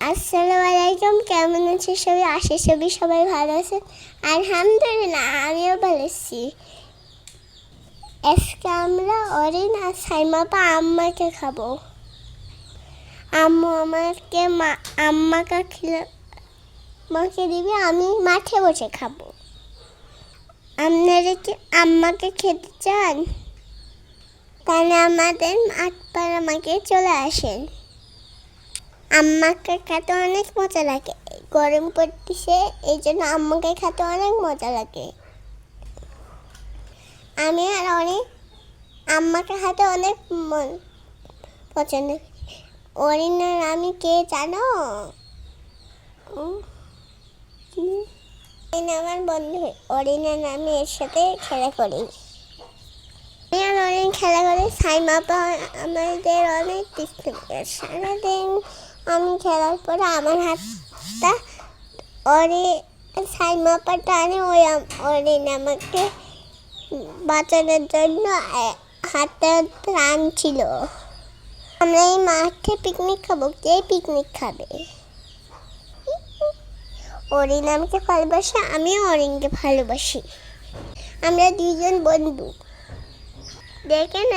আসসালামু আলাইকুম, কেমন আছে সবাই? আশা সবাই সবাই ভালো আছে আলহামদুলিল্লাহ, আমিও ভালো আছি। আজকে আমরা অরিন আর সাইমাপা আম্মাকে খাব। আম্মু আমাকে মা, আম্মাকে খেলে মাকে দিবি, আমি মাঠে বসে খাব। আপনারা কি আম্মাকে খেতে চান? তাহলে আমাদের মাঠ পাড়া মাকে চলে আসেন। আম্মাকে খেতে অনেক মজা লাগে গরম পড়তেছে, এই জন্য আম্মাকে খেতে অনেক মজা লাগে আমি আর অনেক আম্মাকে খেতে অনেক পছন্দ করি। অরিনার আমি কে জানো? অরিন আমার বন্ধু অরিনার আমি এর সাথে খেলা করি আমি আর অনেক খেলা করি সাইমাপা আমাদের অনেক। সারাদিন আমি খেলার পরে আমার হাতটা ওরে সাইমাপা টানে ওই অরিন আমাকে বাঁচানোর জন্য হাতটা প্রাণ ছিল। আমরা এই মাঠে পিকনিক খাব, কে পিকনিক খাবে? অরিন আমাকে ভালোবাসে, আমিও অরিনকে ভালোবাসি। আমরা দুইজন বন্ধু। দেখেন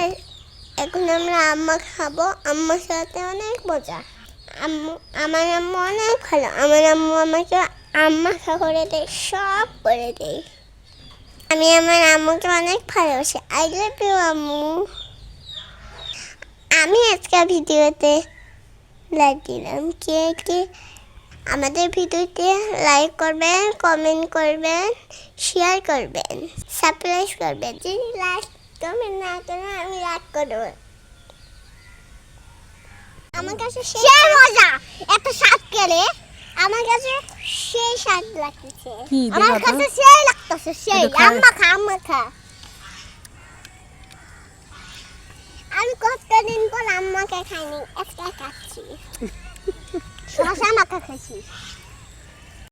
এখন আমরা আম্মা খাব, আম্মার সাথে অনেক মজা। আম্মু, আমার আম্মু অনেক ভালো। আমার আম্মু আমাকে আম্মা করে দেয় সব করে দেয়। আমি আমার আম্মুকে অনেক ভালোবাসি। আই লাভ ইউ আম্মু। আমি আজকে ভিডিওতে লাইক দিলাম। কে কে আমাদের ভিডিওতে লাইক করবেন কমেন্ট করবেন শেয়ার করবেন সাবস্ক্রাইব করবেন। যদি লাইক কমেন্ট না করেন, আমি লাইক করব। আমার কাছে সেই মজা। এত স্বাদ কেড়ে আমার কাছে সেই স্বাদ লাগতেছে। আমার কাছে সেই লাগতেছে সেই। আম্মা খা আম্মা খা। আমি কতদিন পর আম্মাকে খাইনি একটা খাচ্ছি। শশা মাখা খাচ্ছি